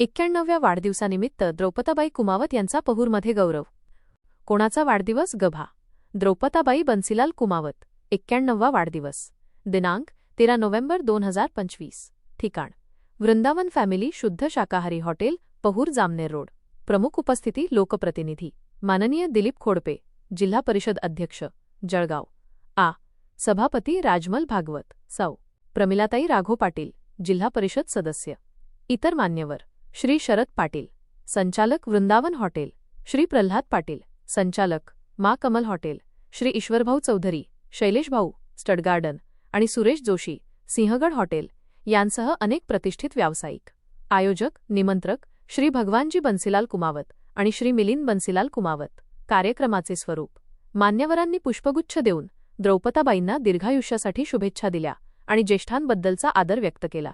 एक्क्याण्णव्या वाढदिवसानिमित्त द्रौपदाबाई कुमावत यांचा पहूरमध्ये गौरव. कोणाचा वाढदिवस? गभा. द्रौपदाबाई बन्सीलाल कुमावत. एक्क्याण्णववा वाढदिवस. दिनांक तेरा नोव्हेंबर दोन हजार पंचवीस. ठिकाण. वृंदावन फॅमिली शुद्ध शाकाहारी हॉटेल पहूर जामनेर रोड. प्रमुख उपस्थिती लोकप्रतिनिधी. माननीय दिलीप खोडपे जिल्हा परिषद अध्यक्ष जळगाव. आ. सभापती राजमल भागवत सौ. प्रमिलाताई राघो पाटील जिल्हा परिषद सदस्य. इतर मान्यवर. श्री शरद पाटील संचालक वृंदावन हॉटेल श्री प्रल्हाद पाटील संचालक मा Kamal hotel Shri Ishwarbhau Chaudhari Shailesh bhau stud garden आणि सुरेश जोशी सिंहगड हॉटेल यांसह अनेक प्रतिष्ठित व्यावसायिक. आयोजक निमंत्रक श्री भगवानजी बन्सीलाल कुमावत आणि श्री मिलिंद बन्सीलाल कुमावत. कार्यक्रमाचे स्वरूप. मान्यवरांनी पुष्पगुच्छ देऊन द्रौपदाबाईंना दीर्घायुष्यासाठी शुभेच्छा दिल्या आणि ज्येष्ठांबद्दलचा आदर व्यक्त केला.